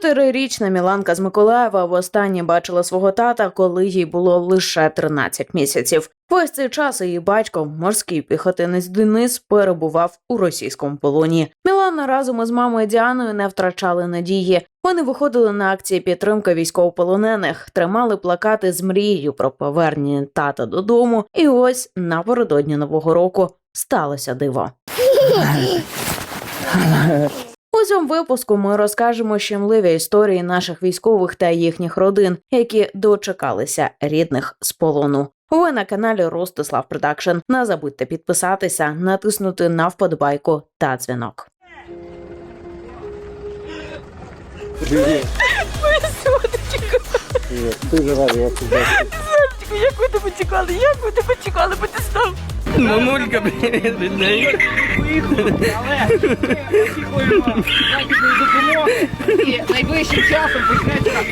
Чотирирічна Міланка з Миколаєва востаннє бачила свого тата, коли їй було лише 13 місяців. Весь цей час її батько, морський піхотинець Денис, перебував у російському полоні. Мілана разом із мамою Діаною не втрачали надії. Вони виходили на акції підтримки військовополонених, тримали плакати з мрією про повернення тата додому. І ось напередодні нового року сталося диво. У цьому випуску ми розкажемо щемливі історії наших військових та їхніх родин, які дочекалися рідних з полону. Ви на каналі Ростислав Продакшн. Не забудьте підписатися, натиснути на вподобайку та дзвінок. Як ви тебе чекали? Як ви тебе чекали, бо ти став? Мамулька, привіт, бідненька. Але очікуємо якісної допомоги і найближчим часом почнеться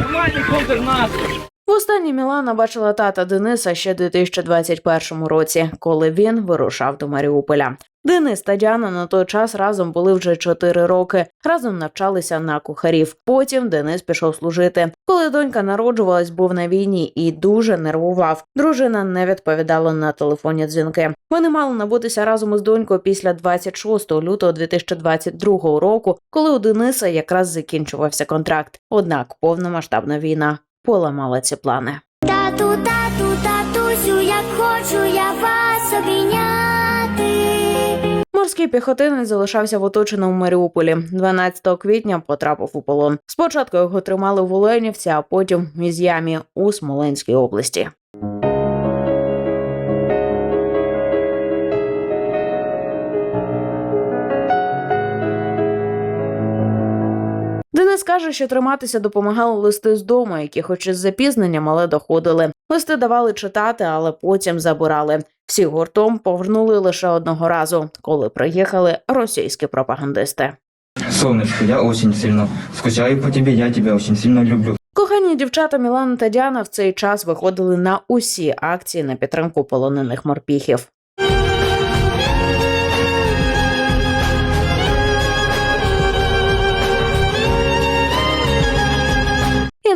нормальний контрнаступ. Востаннє Мілана бачила тата Дениса ще у 2021 році, коли він вирушав до Маріуполя. Денис та Діана на той час разом були вже 4 роки, разом навчалися на кухарів. Потім Денис пішов служити. Коли донька народжувалась, був на війні і дуже нервував. Дружина не відповідала на телефонні дзвінки. Вони мали набутися разом із донькою після 26 лютого 2022 року, коли у Дениса якраз закінчувався контракт. Однак повномасштабна війна поламала ці плани. Тату, тату, татусю, як хочу я вас обійняти. Морський піхотинець залишався в оточеному Маріуполі. 12 квітня потрапив у полон. Спочатку його тримали в Оленівці, а потім в Міз'ямі у Смоленській області. Денис каже, що триматися допомагали листи з дому, які, хоч із запізненням, але доходили. Листи давали читати, але потім забирали. Всі гуртом повернули лише одного разу, коли приїхали російські пропагандисти. Солнышко, я очень сильно скучаю по тебе, я тебя очень сильно люблю. Кохані дівчата Мілана та Діана в цей час виходили на усі акції на підтримку полонених морпіхів.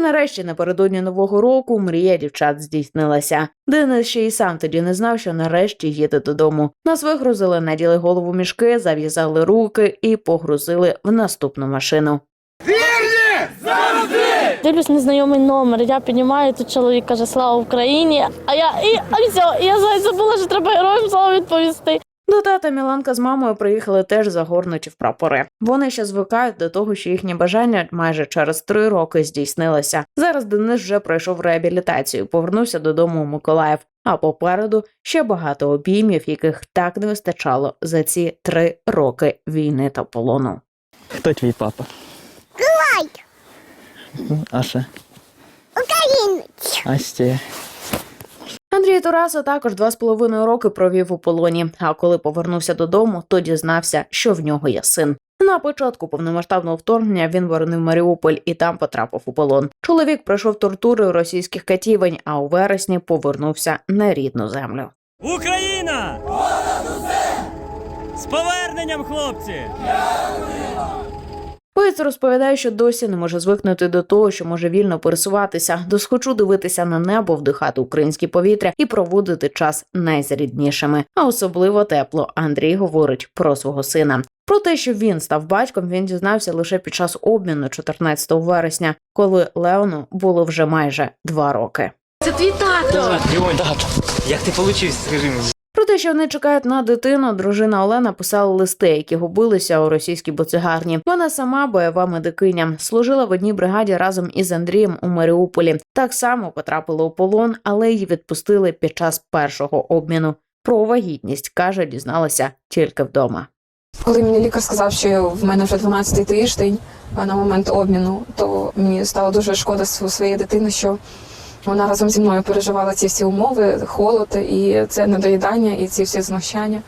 Нарешті напередодні нового року мрія дівчат здійснилася. Денис ще й сам тоді не знав, що нарешті їде додому. Нас вигрузили, наділи голову мішки, зав'язали руки і погрузили в наступну машину. Дивлюсь незнайомий номер. Я піднімаю, тут чоловік каже Слава Україні. А я і а все, я за- забула, що треба героям слава відповісти. До тата Міланка з мамою приїхали теж загорнуті в прапори. Вони ще звикають до того, що їхнє бажання майже через три роки здійснилося. Зараз Денис вже пройшов реабілітацію, повернувся додому у Миколаїв. А попереду ще багато обіймів, яких так не вистачало за ці три роки війни та полону. Хто твій папа? Лайк, А ще? українець. А ще? Андрій Тараса також два з половиною роки провів у полоні. А коли повернувся додому, то дізнався, що в нього є син. На початку повномасштабного вторгнення він боронив Маріуполь і там потрапив у полон. Чоловік пройшов тортури російських катівень, а у вересні повернувся на рідну землю. Україна! З поверненням, хлопці! Поєць розповідає, що досі не може звикнути до того, що може вільно пересуватися, досхочу дивитися на небо, вдихати українське повітря і проводити час найзріднішими. А особливо тепло Андрій говорить про свого сина. Про те, що він став батьком, він дізнався лише під час обміну 14 вересня, коли Леону було вже майже два роки. Ой, як ти получився, скажи мені? Про те, що вони чекають на дитину, дружина Олена писала листи, які губилися у російській буцегарні. Вона сама бойова медикиня, служила в одній бригаді разом із Андрієм у Маріуполі. Так само потрапила у полон, але її відпустили під час першого обміну. Про вагітність каже, дізналася тільки вдома. Коли мені лікар сказав, що в мене вже 12-й тиждень на момент обміну, то мені стало дуже шкода св- своєї дитини, що вона разом зі мною переживала ці всі умови, холод і це недоїдання, і ці всі знущання.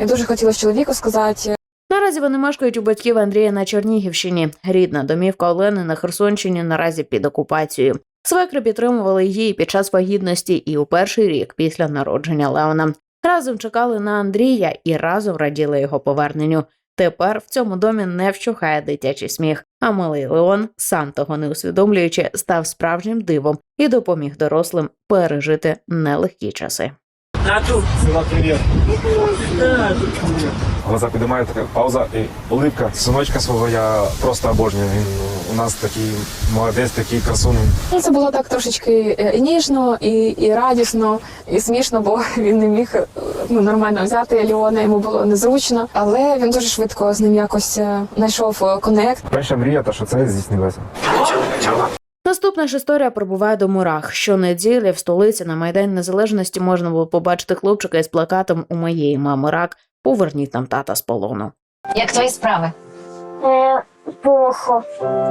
Я дуже хотіла чоловіку сказати, Наразі вони мешкають у батьків Андрія на Чернігівщині. Рідна домівка Олени на Херсонщині наразі під окупацією. Свекри підтримували її під час вагітності і у перший рік після народження Леона. Разом чекали на Андрія і разом раділи його поверненню. Тепер в цьому домі не вщухає дитячий сміх. А малий Леон, сам того не усвідомлюючи, став справжнім дивом і допоміг дорослим пережити нелегкі часи. Села, привіт. Глаза підіймаю, така пауза і улипка. Синочка свого я просто обожнюю. Він у нас такий молодець, такий красун. Ну, Це було так трошечки е, і ніжно, і, і радісно, і смішно, бо він не міг е, ну, нормально взяти Ліона, йому було незручно. Але він дуже швидко з ним якось е, знайшов конект. Перша мрія, та що це здійснилося. Наступна ж історія пробуває до мурах. Щонеділі в столиці на Майдані Незалежності можна було побачити хлопчика із плакатом у моєї мами рак. Поверніть нам тата з полону. Як твої справи? Е, плохо.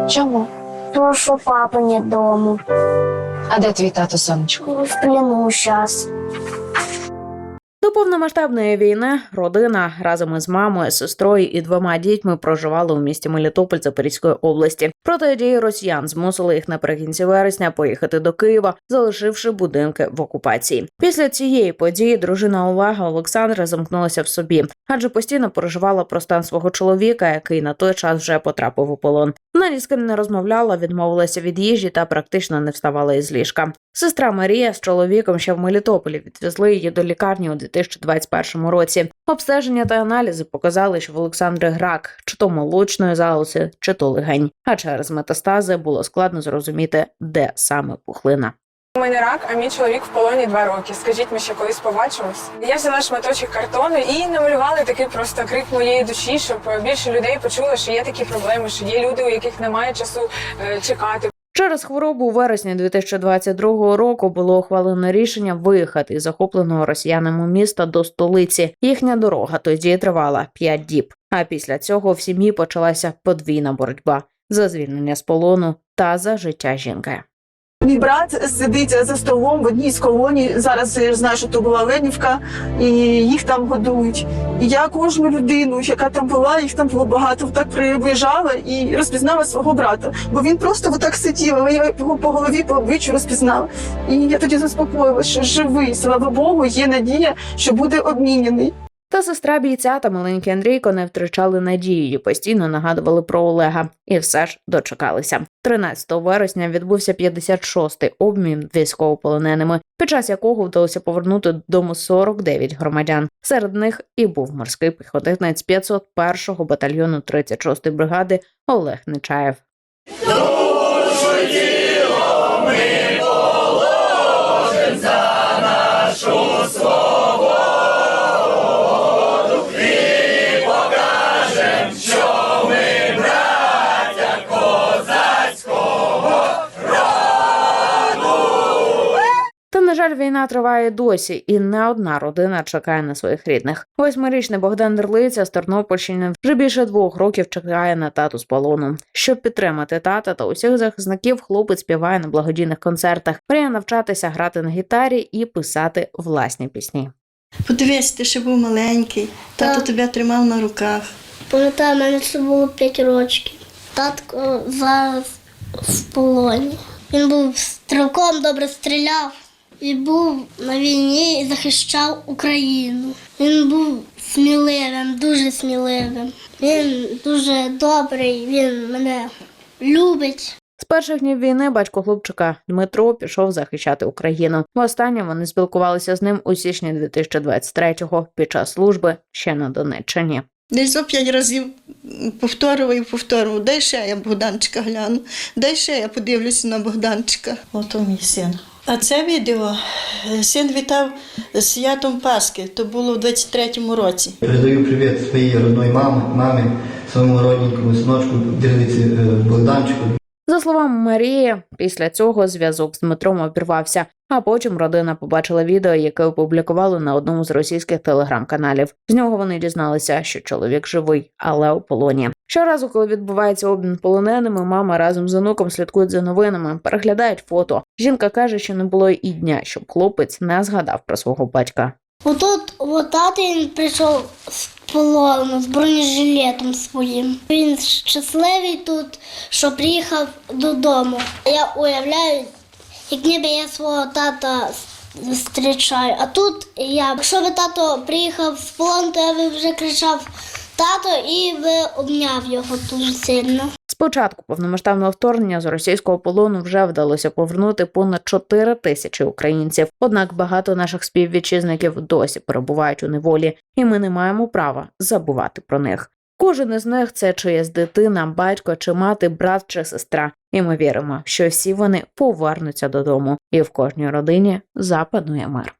Чому? То, що папа не вдома. А де твій тато сонечко? В плену зараз. Повномасштабної війни родина разом із мамою, сестрою і двома дітьми проживала у місті Мелітополь Запорізької області. Проте дії росіян змусили їх наприкінці вересня поїхати до Києва, залишивши будинки в окупації. Після цієї події дружина Олега Олександра замкнулася в собі, адже постійно переживала про стан свого чоловіка, який на той час вже потрапив у полон. Вона ні не розмовляла, відмовилася від їжі та практично не вставала із ліжка. Сестра Марія з чоловіком ще в Мелітополі відвезли її до лікарні у 2021 році. Обстеження та аналізи показали, що в Олександри грак, чи то молочної залози, чи то легень. А через метастази було складно зрозуміти, де саме пухлина. У мене рак, а мій чоловік в полоні два роки. Скажіть, ми ще колись побачимось. Я взяла шматочок картону і намалювала такий просто крик моєї душі, щоб більше людей почуло, що є такі проблеми, що є люди, у яких немає часу е, чекати. Через хворобу у вересні 2022 року було ухвалено рішення виїхати із захопленого росіянами міста до столиці. Їхня дорога тоді тривала 5 діб. А після цього в сім'ї почалася подвійна боротьба за звільнення з полону та за життя жінки. Мій брат сидить за столом в одній з колоній. Зараз я знаю, що то була Ленівка, і їх там годують. Я кожну людину, яка там була, їх там було багато, так приближала і розпізнала свого брата. Бо він просто отак сидів, але я його по голові, по обличчю розпізнала. І я тоді заспокоїла, що живий, слава Богу, є надія, що буде обміняний. Та сестра бійця та маленький Андрійко не втрачали надії постійно нагадували про Олега. І все ж дочекалися. 13 вересня відбувся 56-й обмін військовополоненими, під час якого вдалося повернути додому 49 громадян. Серед них і був морський піхотинець 501-го батальйону 36-ї бригади Олег Нечаєв. Та на жаль, війна триває досі, і не одна родина чекає на своїх рідних. Восьмирічний Богдан Дерлиця з Тернопільщини вже більше двох років чекає на тату з полону. Щоб підтримати тата та усіх захисників, хлопець співає на благодійних концертах, мріє навчатися грати на гітарі і писати власні пісні. Подивись, ти ще був маленький, тато Так. тебе тримав на руках. Пам'ятаю, мене це було 5 років. Татко зараз в полоні. Він був стрілком, добре стріляв і був на війні і захищав Україну. Він був сміливим, дуже сміливим. Він дуже добрий, він мене любить. З перших днів війни батько хлопчика Дмитро пішов захищати Україну. Востаннє вони спілкувалися з ним у січні 2023-го під час служби ще на Донеччині. Десь зо п'ять разів повторював і повторював, дай ще я Богданчика гляну, дай ще я подивлюся на Богданчика. Ото мій син. А це відео е, син вітав святом Пасхи, то було в 23-му році. Передаю привіт своїй родної мамі, мамі, своєму родненькому синочку, дільниці е, Богданчику. За словами Марії, після цього зв'язок з Дмитром обірвався, а потім родина побачила відео, яке опублікували на одному з російських телеграм-каналів. З нього вони дізналися, що чоловік живий, але у полоні. Щоразу, коли відбувається обмін полоненими, мама разом з онуком слідкують за новинами, переглядають фото. Жінка каже, що не було і дня, щоб хлопець не згадав про свого батька. Отут от тато він прийшов з полону з бронежилетом своїм. Він щасливий тут, що приїхав додому. Я уявляю, як ніби я свого тата зустрічаю. А тут я, якщо би тато приїхав з полону, то я би вже кричав тато і ви обняв його дуже сильно. З початку повномасштабного вторгнення з російського полону вже вдалося повернути понад 4 тисячі українців. Однак багато наших співвітчизників досі перебувають у неволі, і ми не маємо права забувати про них. Кожен із них це чиясь дитина, батько чи мати, брат чи сестра. І ми віримо, що всі вони повернуться додому, і в кожній родині запанує мир.